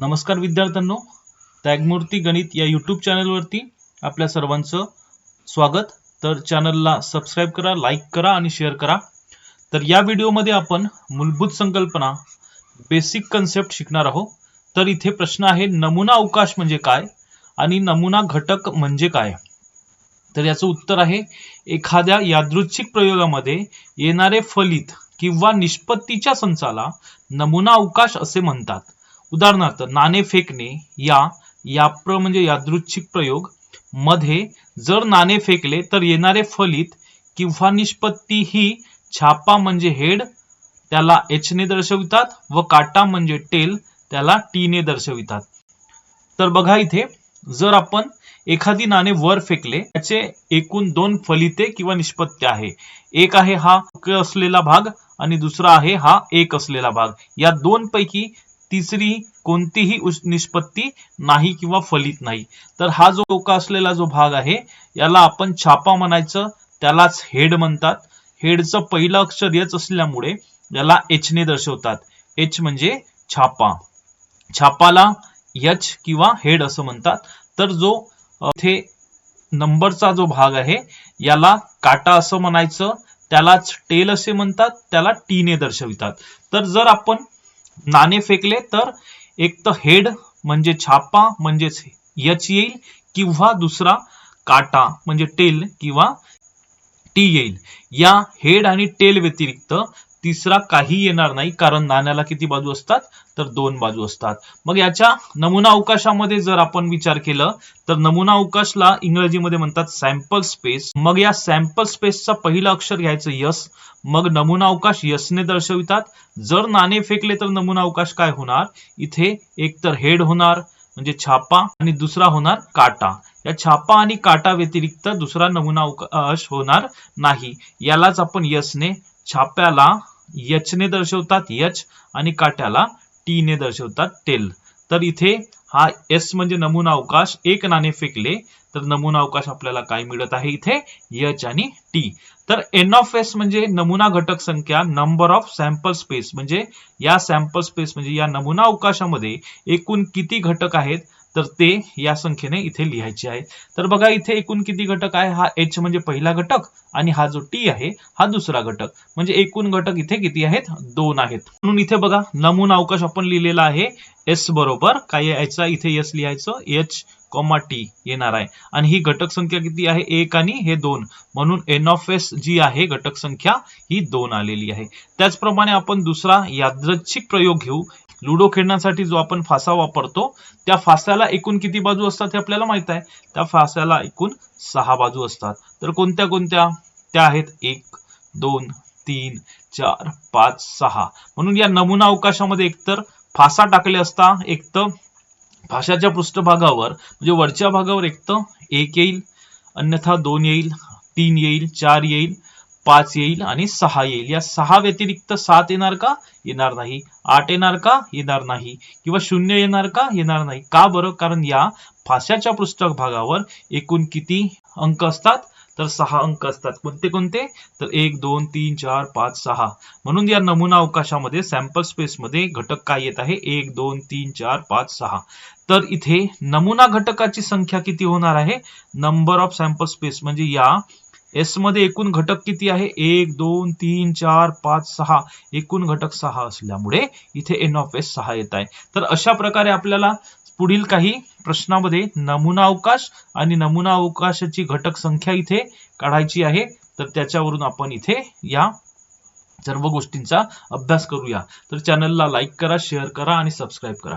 नमस्कार विद्यार्थ्यांनो त्यागमूर्ती गणित या यूट्यूब चॅनलवरती आपल्या सर्वांचं स्वागत. तर चॅनलला सबस्क्राईब करा लाईक करा आणि शेअर करा. तर या व्हिडिओमध्ये आपण मूलभूत संकल्पना बेसिक कन्सेप्ट शिकणार आहोत. तर इथे प्रश्न आहे नमुना अवकाश म्हणजे काय आणि नमुना घटक म्हणजे काय? तर याचं उत्तर आहे एखाद्या यादृच्छिक प्रयोगामध्ये येणारे फलित किंवा निष्पत्तीच्या संचाला नमुना अवकाश असे म्हणतात. उदाहरणार्थ नाणे फेकणे या याप्र म्हणजे यादृच्छिक प्रयोगमध्ये जर नाणे फेकले तर येणारे फलित किंवा निष्पत्ती ही छापा म्हणजे हेड त्याला एच ने दर्शवितात व काटा म्हणजे टेल त्याला टी ने दर्शवितात. तर बघा इथे जर आपण एखादी नाणे वर फेकले त्याचे एकूण दोन फलिते किंवा निष्पत्ती आहे. एक आहे हा असलेला भाग आणि दुसरा आहे हा एक असलेला भाग. या दोन पैकी तिसरी कोणतीही निष्पत्ती नाही किंवा फलित नाही. तर हा जो टोका असलेला जो भाग आहे याला आपण छापा म्हणायचं त्यालाच हेड म्हणतात. हेडचं पहिलं अक्षर यच असल्यामुळे याला एच ने दर्शवतात. एच म्हणजे छापा. छापाला यच किंवा हेड असं म्हणतात. तर जो इथे नंबरचा जो भाग आहे याला काटा असं म्हणायचं. त्यालाच टेल असे म्हणतात. त्याला टीने दर्शवितात. तर जर आपण नाणे फेकले तर एक तर हेड म्हणजे छापा म्हणजेच यच येईल किंवा दुसरा काटा म्हणजे टेल किंवा टी येईल. या हेड आणि टेल व्यतिरिक्त तिसरा काही येणार नाही कारण नाण्याला किती बाजू असतात? तर दोन बाजू असतात. मग याच्या नमुना अवकाशामध्ये जर आपण विचार केलं तर नमुना अवकाशला इंग्रजीमध्ये म्हणतात सॅम्पल स्पेस मग या सॅम्पल स्पेसचा पहिलं अक्षर घ्यायचं यस. मग नमुना अवकाश यसने दर्शवितात. जर नाणे फेकले तर नमुना अवकाश काय होणार? इथे एक तर हेड होणार म्हणजे छापा आणि दुसरा होणार काटा. या छापा आणि काटा व्यतिरिक्त दुसरा नमुना अवकाश होणार नाही. यालाच आपण यसने छाप्याला यचने दर्शवतात यच आणि काट्याला टी ने दर्शवतात टेल तर इथे हा एस म्हणजे नमुना अवकाश. एक नाणे फेकले तर नमुना अवकाश आपल्याला काय मिळत आहे? इथे यच आणि टी तर एन ऑफ एस म्हणजे नमुना घटक संख्या नंबर ऑफ सॅम्पल स्पेस म्हणजे या सॅम्पल स्पेस म्हणजे या नमुना अवकाशामध्ये एकूण किती घटक आहेत? तर ते या संख्येने इथे लिहायचे आहे. तर बघा इथे एकूण किती घटक आहे? हा एच म्हणजे पहिला घटक आणि हा जो टी आहे हा दुसरा घटक. म्हणजे एकूण घटक इथे किती आहेत? दोन आहेत. म्हणून इथे बघा नमुना अवकाश आपण लिहिलेला आहे. एस बरोबर काय यायचा इथे एस लिहायचं एच कॉमा टी येणार आहे. आणि ही घटक संख्या किती आहे? एक आणि हे दोन. म्हणून एन ऑफ एस जी आहे घटक संख्या ही दोन आलेली आहे. त्याचप्रमाणे आपण दुसरा यादृच्छिक प्रयोग घेऊ. लुडो खेळण्यासाठी जो आपण फासा वापरतो त्या फास्याला एकूण किती बाजू असतात हे आपल्याला माहीत आहे. त्या फास्याला एकूण सहा बाजू असतात. तर कोणत्या कोणत्या? त्या आहेत. एक दोन तीन चार पाच सहा. म्हणून या नमुना अवकाशामध्ये एकतर फासा टाकले असता एक तर फाशाच्या पृष्ठभागावर म्हणजे वरच्या भागावर एक तर एक येईल अन्यथा दोन येईल तीन येईल चार येईल पाच येईल आणि सहा येईल. या सहा व्यतिरिक्त सात येणार का? येणार नाही. आठ येणार का? येणार नाही. किंवा शून्य येणार का? येणार नाही. का बरं? कारण या फाशाच्या पृष्ठभागावर एकूण किती अंक असतात? तर सहा अंक असतात. कोणते कोणते? तर एक दोन तीन चार पाच सहा. म्हणून या नमुना अवकाशामध्ये सॅम्पल स्पेसमध्ये घटक काय येत आहे? एक दोन तीन चार पाच सहा. तर इथे नमुना घटकाची संख्या किती होणार आहे? नंबर ऑफ सॅम्पल स्पेस म्हणजे या एसमध्ये एकूण घटक किती आहे? एक दोन तीन चार पाच सहा. एकूण घटक सहा असल्यामुळे इथे एन ऑफ एस सहा येत आहे. तर अशा प्रकारे आपल्याला पुढील काही प्रश्नामध्ये नमुना अवकाश आणि नमुना अवकाशाची घटक संख्या इथे काढायची आहे. तर त्याच्यावरून आपण इथे या सर्व गोष्टींचा अभ्यास करूया. तर चॅनलला लाईक करा शेअर करा आणि सबस्क्राईब करा.